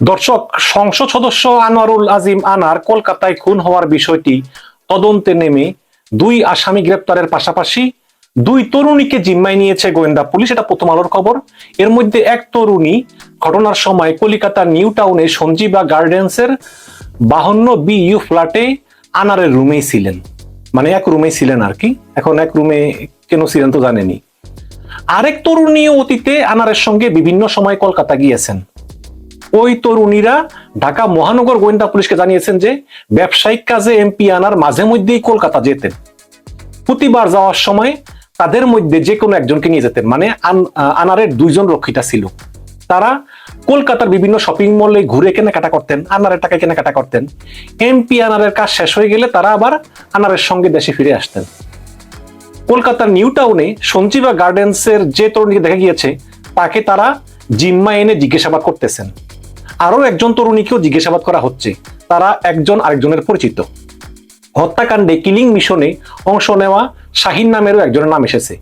দর্শক, সংসদ সদস্য আনোয়ারুল আজিম আনার কলকাতায় খুন হওয়ার বিষয়টি তদন্তে নেমে দুই আসামি গ্রেপ্তারের পাশাপাশি দুই তরুণীকে জিম্মায় নিয়েছে গোয়েন্দা পুলিশ। এটা প্রথম আলোর খবর। এর মধ্যে এক তরুণী ঘটনার সময় কলিকাতার নিউ টাউনে সঞ্জীবা গার্ডেন্সের বাহান্ন বি ইউ ফ্ল্যাটে আনারের রুমেই ছিলেন। মানে এক রুমেই ছিলেন আর কি। এখন এক রুমে কেন ছিলেন তো জানেনি। আরেক তরুণীও অতীতে আনারের সঙ্গে বিভিন্ন সময় কলকাতা গিয়েছেন। ওই তরুণীরা ঢাকা মহানগর গোয়েন্দা পুলিশকে জানিয়েছেন যে ব্যবসায়িক কাজে এমপি আনার মাঝে মধ্যেই কলকাতা যেতেন। প্রতিবার যাওয়ার সময় তাদের মধ্যে যে কোনো একজনকে নিয়ে যেতেন মানে আন- আনারের দুইজন রক্ষিতা ছিল। তারা কলকাতার বিভিন্ন শপিং মলে ঘুরে কেনাকাটা করতেন, আনারের টাকা কেনাকাটা করতেন। এমপি আনারের কাজ শেষ হয়ে গেলে তারা আবার আনারের সঙ্গে দেশে ফিরে আসতেন। কলকাতার নিউ টাউনে সঞ্জীবা গার্ডেন্সের যে তরুণীকে দেখা গিয়েছে, তাকে তারা জিম্মা এনে জিজ্ঞাসাবাদ করতেছেন। আরও একজন তরুণীকেও জিজ্ঞাসাবাদ করা হচ্ছে। তারা একজন আরেকজনের পরিচিত। হত্যাকাণ্ডে কিলিং মিশনে অংশ নেওয়া শাহিন নামেরও একজনের নাম এসেছে।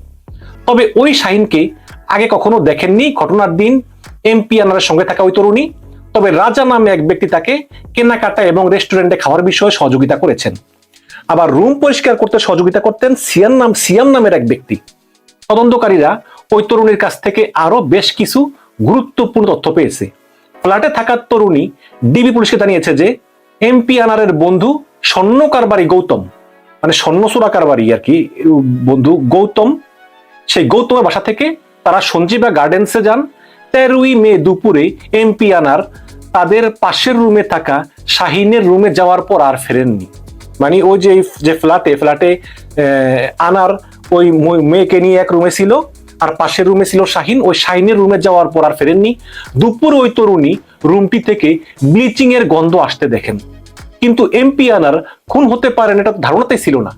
তবে ওই শাহিনকে আগে কখনো দেখেননি ঘটনার দিন এমপি আনারের সঙ্গে থাকা ওই তরুণী। তবে রাজা নামে এক ব্যক্তি তাকে কেনাকাটা এবং রেস্টুরেন্টে খাওয়ার বিষয়ে সহযোগিতা করেছেন। আবার রুম পরিষ্কার করতে সহযোগিতা করতেন সিয়াম নাম সিয়াম নামের এক ব্যক্তি। তদন্তকারীরা ওই তরুণীর কাছ থেকে আরও বেশ কিছু গুরুত্বপূর্ণ তথ্য পেয়েছে। ফ্ল্যাটে থাকা তরুণী ডিবি পুলিশকে জানিয়েছে যে এমপি আনারের বন্ধু স্বর্ণ কারবারি গৌতম মানে স্বর্ণ চোরা কারবারি আর কি, বন্ধু গৌতম। সেই গৌতমের বাসা থেকে তারা সঞ্জীবা গার্ডেন্সে যান। তেরোই মে দুপুরে এমপি আনার তাদের পাশের রুমে থাকা শাহিনের রুমে যাওয়ার পর আর ফেরেননি। মানে ওই যে যে ফ্ল্যাটে ফ্ল্যাটে আনার ওই মেয়েকে নিয়ে এক রুমে ছিল। আর পাশের রুমে ছিল শাহিন। ওই শাহিনের রুমে যাওয়ার পর আর ফেরেননি। দুপুর ওই তরুণী রুমটি থেকে ব্লিচিং এর গন্ধ আসতে দেখেন। কিন্তু এমপি আনার খুন হতে পারেন এটা ধারণাতেই ছিল না।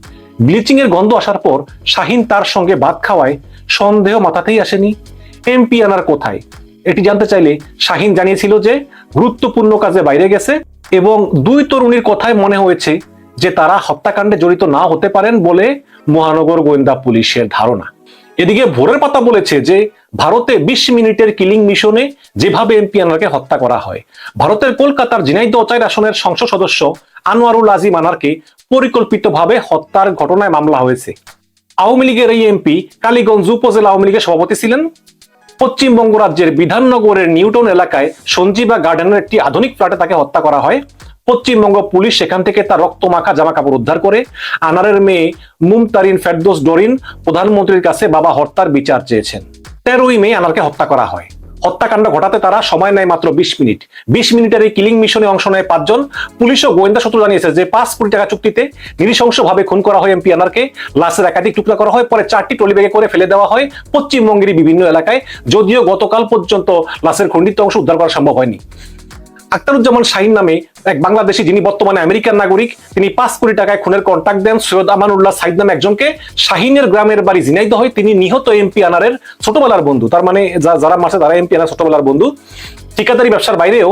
ব্লিচিং এর গন্ধ আসার পর শাহিন তার সঙ্গে ভাত খাওয়ায়। সন্দেহ মাথাতেই আসেনি। এমপি আনার কোথায়? এটি জানতে চাইলে শাহিন জানিয়েছিল যে গুরুত্বপূর্ণ কাজে বাইরে গেছে এবং দুই তরুণীর কথায় মনে হয়েছে যে তারা হত্যাকাণ্ডে জড়িত না হতে পারেন বলে মহানগর গোয়েন্দা পুলিশের ধারণা। এদিকে ভোরের পাতা বলেছে যে ভারতে বিশ মিনিটের কিলিং মিশনে যেভাবে এমপি আনারকে হত্যা করা হয়, ভারতের কলকাতার ঝিনাইদহ চার আসনের সংসদ সদস্য আনোয়ারুল আজিম আনারকে পরিকল্পিতভাবে হত্যার ঘটনায় মামলা হয়েছে। আওয়ামী লীগের এই এমপি কালীগঞ্জ উপজেলা আওয়ামী লীগের সভাপতি ছিলেন। পশ্চিমবঙ্গ রাজ্যের বিধাননগরের নিউটন এলাকায় সঞ্জীবা গার্ডেনের একটি আধুনিক ফ্ল্যাটে তাকে হত্যা করা হয়। পশ্চিমবঙ্গ পুলিশ সেখান থেকে তার রক্ত মাখা জামা কাপড় উদ্ধার করে। আনারের মেয়ে মুমতারিন ফেরদোস ডরিন প্রধানমন্ত্রীর কাছে বাবা হত্যার বিচার চেয়েছেন। তেরোই মে আনারকে হত্যা করা হয়। হত্যাকাণ্ড ঘটাতে তারা সময় নেয় মাত্র বিশ মিনিট। বিশ মিনিটের এই কিলিং মিশনে অংশ নেয় পাঁচজন। পুলিশ ও গোয়েন্দা সূত্র জানিয়েছে যে পাঁচ কোটি টাকা চুক্তিতে নৃশংসভাবে খুন করা হয় এমপি আনারকে। লাশের একাধিক টুকরা করা হয়, পরে চারটি টলি ব্যাগে করে ফেলে দেওয়া হয়। পশ্চিমবঙ্গের বিভিন্ন এলাকায়, যদিও গতকাল পর্যন্ত লাশের খণ্ডিত অংশ উদ্ধার করা সম্ভব হয়নি। আক্তারুজ্জামান শাহিন নামে এক বাংলাদেশি যিনি বর্তমানে আমেরিকান নাগরিক, তিনি পাঁচ কোটি টাকায় খুনের কন্ট্যাক্ট দেন সৈয়দ আমানুল্লাহ সাইদ নামে একজনকে। শাহিনের গ্রামের বাড়ি ঝিনাইদহ হয়, তিনি নিহত এমপি আনারের ছোটবেলার বন্ধু। তার মানে যারা মাসে তারা এমপি আনার ছোটবেলার বন্ধু। ঠিকাদারি ব্যবসার বাইরেও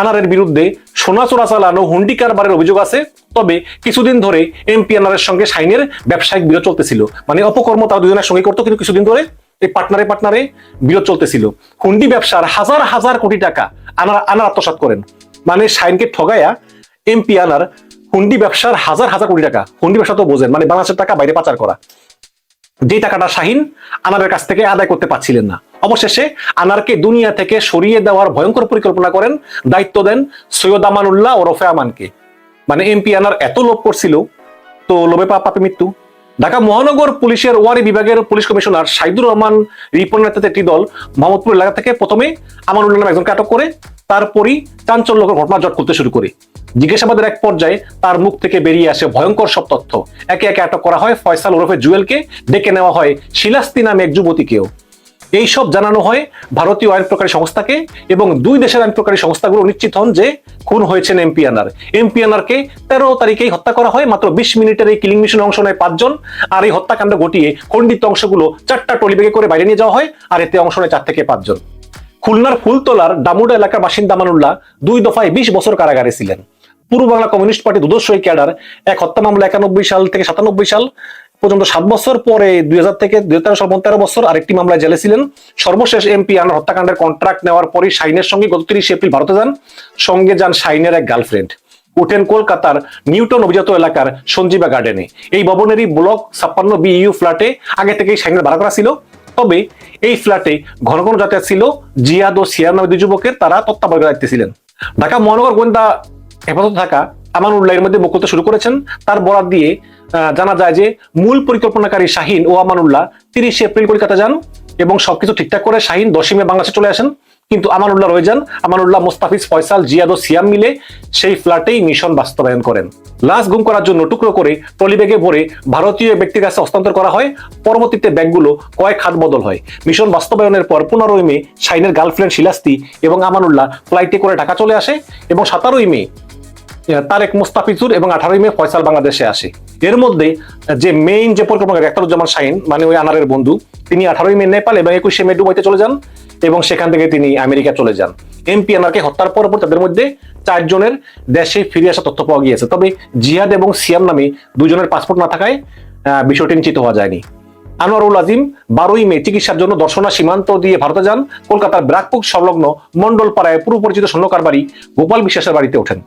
আনারের বিরুদ্ধে সোনা চোরা চালানো, হুন্ডি কারবারের অভিযোগ আছে। তবে কিছুদিন ধরে এমপি আনারের সঙ্গে শাইনের ব্যবসায়িক বিরোধ চলতেছিল। মানে অপকর্ম তারা দুজনের সঙ্গে করতো কিন্তু কিছুদিন ধরে এই পার্টনারে পার্টনারে বিরোধ চলতেছিল। হুন্ডি ব্যবসার হাজার হাজার কোটি টাকা আনার আত্মসাৎ করেন। মানে শাইনকে ঠগায়া এমপি আনার হুন্ডি ব্যবসার হাজার হাজার কোটি টাকা। হুন্ডি ব্যবসা তো বোঝেন মানে বাংলাদেশের টাকা বাইরে পাচার করা। যে টাকাটা শাহিন আনারের কাছ থেকে আদায় করতে পারছিলেন না। অবশেষে আনারকে দুনিয়া থেকে সরিয়ে দেওয়ার ভয়ঙ্কর পরিকল্পনা করেন, দায়িত্ব দেন সৈয়দ আমানুল্লাহ ওরফে আমানকে। মানে এমপি আনার এত লোভ করছিল, তো লোভে পাপে মৃত্যু। ঢাকা মহানগর পুলিশের ওয়ারি বিভাগের পুলিশ কমিশনার সাইদুর রহমান রিপন নেতৃত্বে একটি দল মোহাম্মদপুর এলাকা থেকে প্রথমে আমানুল্লাহ নামে একজনকে আটক করে, তারপরই চাঞ্চল্যকর ঘটনা জট করতে শুরু করে। জিজ্ঞাসাবাদের এক পর্যায়ে তার মুখ থেকে বেরিয়ে আসে ভয়ঙ্কর সব তথ্য। একে একে আটক করা হয় ফয়সাল ওরফে জুয়েলকে, ডেকে নেওয়া হয় শিলাস্তি নামে এক যুবতীকেও। এই সব জানানো হয় ভারতীয় আইন প্রকারী সংস্থাকে এবং দুই দেশের আইন প্রকারী সংস্থাগুলো নিশ্চিত হন যে খুন হয়েছেন এমপি আনার। এমপি তেরো তারিখেই হত্যা করা হয়, মাত্র বিশ মিনিটের এই কিলিং মিশনে অংশ নেয় পাঁচজন আর এই হত্যাকাণ্ড ঘটিয়ে খণ্ডিত অংশগুলো চারটা টলি ব্যাগে করে বাইরে নিয়ে যাওয়া হয় আর এতে অংশ নেয় চার থেকে পাঁচজন। খুলনার ফুলতলার দামুডা এলাকার বাসিন্দা আমানুল্লাহ দুই দফায় বিশ বছর কারাগারে ছিলেন। পূর্ব বাংলা কমিউনিস্ট পার্টি দুদস্বই ক্যাডার, এক হত্যা মামলা একানব্বই সাল থেকে সাতানব্বই সাল পর্যন্ত সাত বছর পরে দুই হাজার থেকে দুই হাজার তেরো বছর আরেকটি মামলায় জেলে ছিলেন। সর্বশেষ এমপি আনার হত্যাকাণ্ডের কন্ট্রাক্ট নেওয়ার পরই শাইনের সঙ্গে গত তিরিশে এপ্রিল ভারতে যান। সঙ্গে যান শাইনের এক গার্লফ্রেন্ড উঠেন কলকাতার নিউটন অভিজাত এলাকার সঞ্জীবা গার্ডেনে। এই ভবনেরই ব্লক ছাপ্পান্ন বিইউ ফ্ল্যাটে আগে থেকেই শাইনের ভাড়া করা ছিল। তবে এই ফ্ল্যাটে ঘন ঘন যাতায়াত ছিল। জিয়াদ ও সিয়ার নামে দুই যুবকের তারা তত্ত্বাবধায়ক দায়িত্বে ছিলেন। ঢাকা মহানগর গোয়েন্দা হেফাজত থাকা আমানুল্লাহের মধ্যে মুখ খুলতে শুরু করেছেন। তার বরাত দিয়ে জানা যায় যে মূল পরিকল্পনাকারী শাহিন ও আমানুল্লাহ তিরিশে এপ্রিল কলকাতা যান এবং সবকিছু ঠিকঠাক করে শাহিন দশমে বাংলাদেশে চলে আসেন। কিন্তু আমানুল্লাহ রয়ে যান। আমানুল্লাহ মোস্তাফিজ, ফয়সাল, জিয়াদ ও সিয়াম মিলে সেই ফ্ল্যাটেই মিশন বাস্তবায়ন করেন। লাশ গুম করার জন্য টুকরো করে ট্রলিব্যাগে ভরে ভারতীয় ব্যক্তির কাছে হস্তান্তর করা হয়। পরবর্তীতে ব্যাগগুলো কয়েক হাত বদল হয়। মিশন বাস্তবায়নের পর পনেরোই মে শাইনের গার্লফ্রেন্ড শিলাস্তি এবং আমানুল্লাহ ফ্লাইটে করে ঢাকা চলে আসে এবং সাতারোই মে তারেক মুস্তাফিজুর এবং আঠারোই মে ফয়সাল বাংলাদেশে আসে। এর মধ্যে যে মেইন যে পরিকল্পনা একতারুজ্জামান শাহিন মানে ওই আনারের বন্ধু, তিনি আঠারোই মে নেপাল এবং একুশে মে দুবাইতে চলে যান এবং সেখান থেকে তিনি আমেরিকা চলে যান। এমপি আনারকে হত্যার পর তাদের মধ্যে চারজনের দেশে ফিরে আসা তথ্য পাওয়া গিয়েছে। তবে জিহাদ এবং সিয়াম নামে দুজনের পাসপোর্ট না থাকায় বিষয়টি নিশ্চিত হওয়া যায়নি। আনোয়ারুল আজিম বারোই মে চিকিৎসার জন্য দর্শনা সীমান্ত দিয়ে ভারতে যান। কলকাতার ব্রাকপুর সংলগ্ন মন্ডলপাড়ায় পুরো পরিচিত স্বর্ণকার বাড়ি গোপাল বিশ্বাসের বাড়িতে ওঠেন।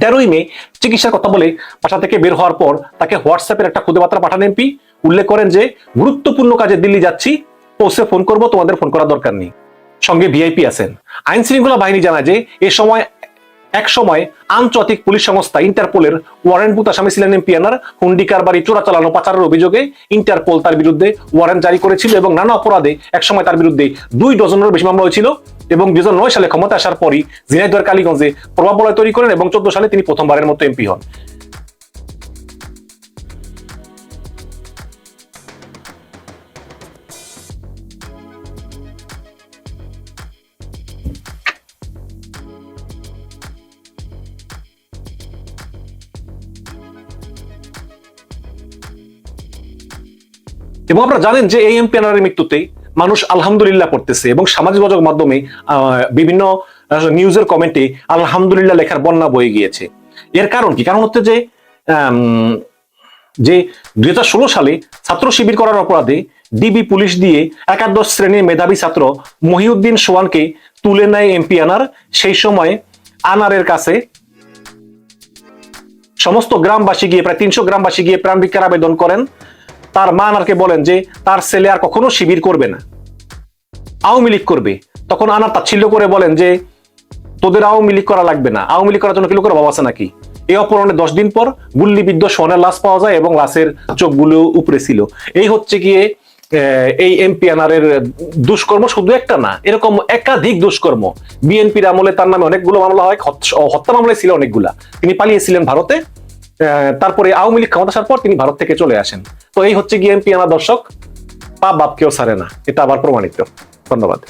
তেরোই মে চিকিৎসার কথা বলে বাসা থেকে বের হওয়ার পর তাকে হোয়াটসঅ্যাপের একটা খুদে বার্তা পাঠান এমপি। উল্লেখ করেন যে, গুরুত্বপূর্ণ কাজে দিল্লি যাচ্ছি পৌঁছে ফোন করব, তোমাদের ফোন করার দরকার নেই। সঙ্গে ভিআইপি আছেন। আইন শৃঙ্খলা বাহিনী জানায় যে, এ সময়, এক সময় আন্তর্জাতিক পুলিশ সংস্থা ইন্টারপোলের ওয়ারেন্টভুক্ত আসামি ছিলেন এমপিয়ানার হুন্ডি কারবারি চোরা চালানো পাচারের অভিযোগে ইন্টারপোল তার বিরুদ্ধে ওয়ারেন্ট জারি করেছিল এবং নানা অপরাধে একসময় তার বিরুদ্ধে দুই ডজনেরও বেশি মামলা হয়েছিল। এবং দুই সালে ক্ষমতা আসার পরই ঝিনাইদহের কালীগঞ্জে প্রভাব বলয় তৈরি করেন এবং চোদ্দ সালে তিনি প্রথমবারের মতো এমপি হন। এবং আপনারা জানেন যে এই এমপি আনারের মৃত্যুতে মানুষ আলহামদুলিল্লাহ পড়তেছে এবং সামাজিক যোগাযোগ মাধ্যমে বিভিন্ন নিউজের কমেন্টে আলহামদুলিল্লাহ লেখার বন্যা বয়ে গিয়েছে। এর কারণ কি? কারণ হচ্ছে যে যে দুই সালে ছাত্র শিবির করার অপরাধে ডিবি পুলিশ দিয়ে একাদশ শ্রেণির মেধাবী ছাত্র মহিউদ্দিন সোয়ানকে তুলে নেয় এমপি আনার সেই সময় আনারের কাছে সমস্ত গ্রামবাসী গিয়ে, প্রায় তিনশো গ্রামবাসী গিয়ে প্রাণ ভিক্ষার আবেদন করেন। তার মা আনারকে বলেন যে তার ছেলে আর কখনো শিবির করবে না। আওয়ামী লীগ করবে। তখন আনার তাচ্ছিল্য করে বলেন যে, তোদের আওয়ামী লীগ করা লাগবে না। আওয়ামী লীগ করার জন্য কি লোকের অভাব আছে নাকি? এই অপহরণে দশ দিন পর গুল্লিবিদ্ধ সোনের লাশ পাওয়া যায় এবং লাশের চোখগুলো উপরে ছিল। এই হচ্ছে গিয়ে এই এমপি আনারের দুষ্কর্ম শুধু একটা না, এরকম একাধিক দুষ্কর্ম। বিএনপির আমলে তার নামে অনেকগুলো মামলা হয় হত্যা মামলায় ছিল অনেকগুলা। তিনি পালিয়েছিলেন ভারতে। তারপরে আওয়ামী লীগ ক্ষমতা আসার পর তিনি ভারত থেকে চলে আসেন। তো এই হচ্ছে গিয়ে এমপি আমার দর্শক পা বাপ কেউ ছাড়ে না। এটা আবার প্রমাণিত। ধন্যবাদ।